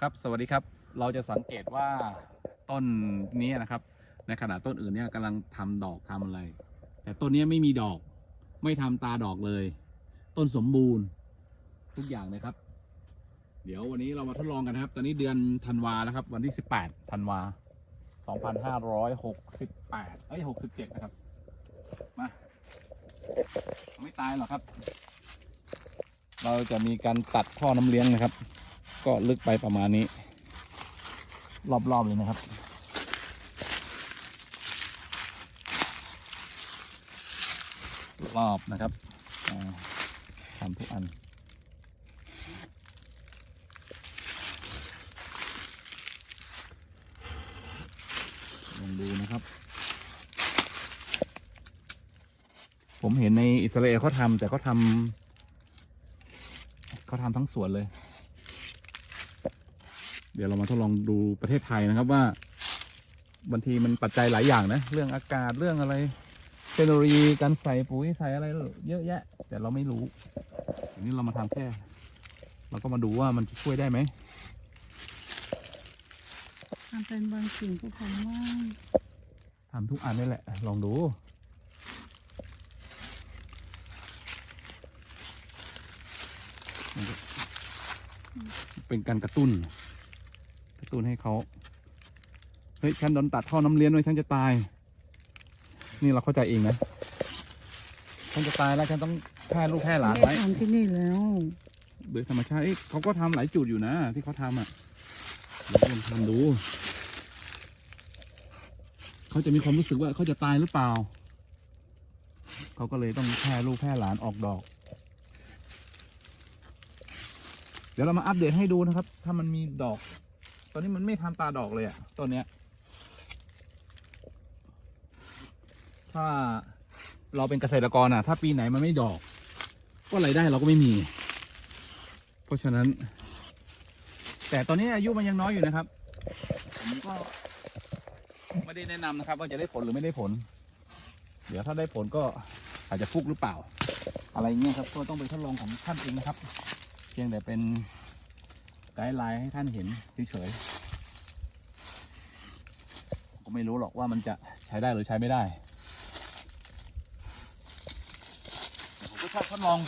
ครับสวัสดีครับเราจะสังเกตว่าต้นนี้นะครับ ในขณะต้นอื่นเนี่ยกำลังทำดอกทำอะไร แต่ต้นนี้ไม่มีดอก ไม่ทำตาดอกเลย ต้นสมบูรณ์ทุกอย่างเลยครับ เดี๋ยววันนี้เรามาทดลองกันครับ ตอนนี้เดือนธันวาแล้วครับ วันที่ 18ธันวา2568เอ้ย67 นะครับ มาไม่ตายหรอกครับ เราจะมีการตัดท่อน้ำเลี้ยงนะครับ ก็ลึกไปประมาณนี้ รอบๆเลยนะครับ รอบนะครับทำทุกอันลองดูนะครับ ผมเห็นในอิสราเอลเขาทำแต่เขาทำเขาทำทั้งสวนเลย เดี๋ยวเรามาทดลองดูประเทศไทยนะครับว่าบางทีมันปัจจัยหลายอย่างนะ เรื่องอากาศเรื่องอะไรเทคโนโลยีการใส่ปุ๋ยใส่อะไรเยอะแยะ แต่เราไม่รู้ทีนี้เรามาทำแค่เราก็มาดูว่ามันจะช่วยได้ไหมทำเป็นบางสิ่งก็คงว่าทำทุกอันนี่แหละ ลองดูเป็นการกระตุ้น กระตุ้นให้เขาเฮ้ยฉันโดนตัดท่อน้ำเลี้ยงด้วยฉันจะตาย นี่เราเข้าใจเองนะฉันจะตายแล้วฉันต้องแพร่ลูกแพร่หลานได้ไว้ทำที่นี่แล้วโดยธรรมชาติเอ้ยเขาก็ทำหลายจุดอยู่นะ ที่เขาทำอะเดี๋ยวลองทำดู เขาจะมีความรู้สึกว่าเขาจะตายหรือเปล่า เขาก็เลยต้องแพร่ลูกแพร่หลานออกดอก เดี๋ยวเรามาอัปเดตให้ดูนะครับ ถ้ามันมีดอกต อนนี้มันไม่ทำตาดอกเลยอะต้นเนี้ย ถ้าเราเป็นเกษตรกรอะถ้าปีไหนมันไม่ดอก ก็รายได้เราก็ไม่มี เพราะฉะนั้น แต่ตอนนี้อายุมันยังน้อยอยู่นะครับ ผมก็ไม่ได้แนะนำนะครับ ว่าจะได้ผลหรือไม่ได้ผล เดี๋ยวถ้าได้ผลก็อาจจะฟุกหรือเปล่า อะไรเงี้ยครับก็ต้องไปทดลองของท่านเองนะครับ เพียงแต่เป็น ไกด์ไลน์ให้ท่านเห็นเฉยๆก็ไม่รู้หรอกว่ามันจะใช้ได้หรือใช้ไม่ได้ผมก็ชอบทดลอง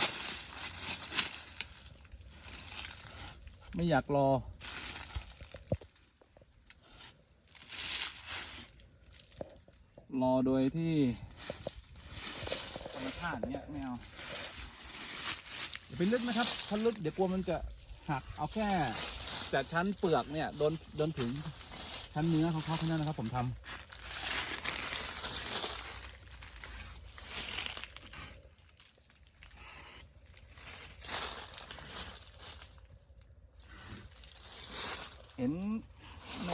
ไม่อยากรอรอโดยที่ธรรมชาติเนี้ยไม่เอาอย่าไปลึกนะครับถ้าลึกเดี๋ยวกลัวมันจะ หักเอาแค่จากชั้นเปลือกเนี่ยโดนโดนถึงชั้นเนื้อของเขาเท่านั้นนะครับ ผมทำเห็นใน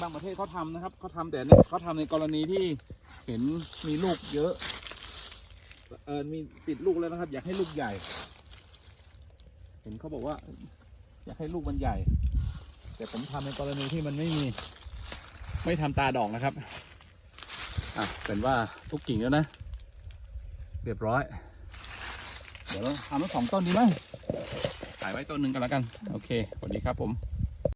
บางประเทศเขาทำนะครับเขาทำแต่เนี่ยเขาทำในกรณีที่เห็นมีลูกเยอะ เออมีติดลูกแล้วนะครับ อยากให้ลูกใหญ่ เห็นเขาบอกว่า อยากให้ลูกมันใหญ่ แต่ผมทำในกรณีที่มันไม่มี ไม่ทำตาดอกนะครับ อะเป็นว่าทุกกิ่งแล้วนะ เรียบร้อย เดี๋ยวเราทำทั้งสองต้นดีไหมถ่ายไว้ต้นหนึ่งกันแล้วกัน โอเคสวัสดีครับผม